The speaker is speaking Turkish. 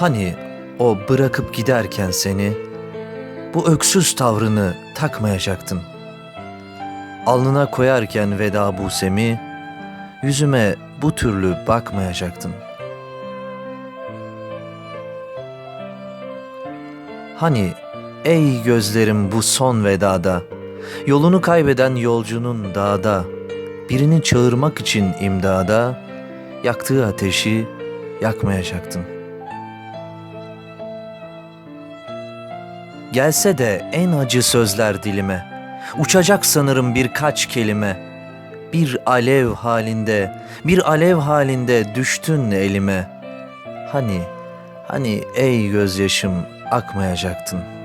Hani o bırakıp giderken seni, bu öksüz tavrını takmayacaktın. Alnına koyarken veda busemi, yüzüme bu türlü bakmayacaktın. Hani ey gözlerim bu son vedada, yolunu kaybeden yolcunun dağda, birini çağırmak için imdada, yaktığı ateşi yakmayacaktın. Gelse de en acı sözler dilime, uçacak sanırım birkaç kelime. Bir alev halinde, bir alev halinde düştün elime. Hani, hani ey gözyaşım akmayacaktın.''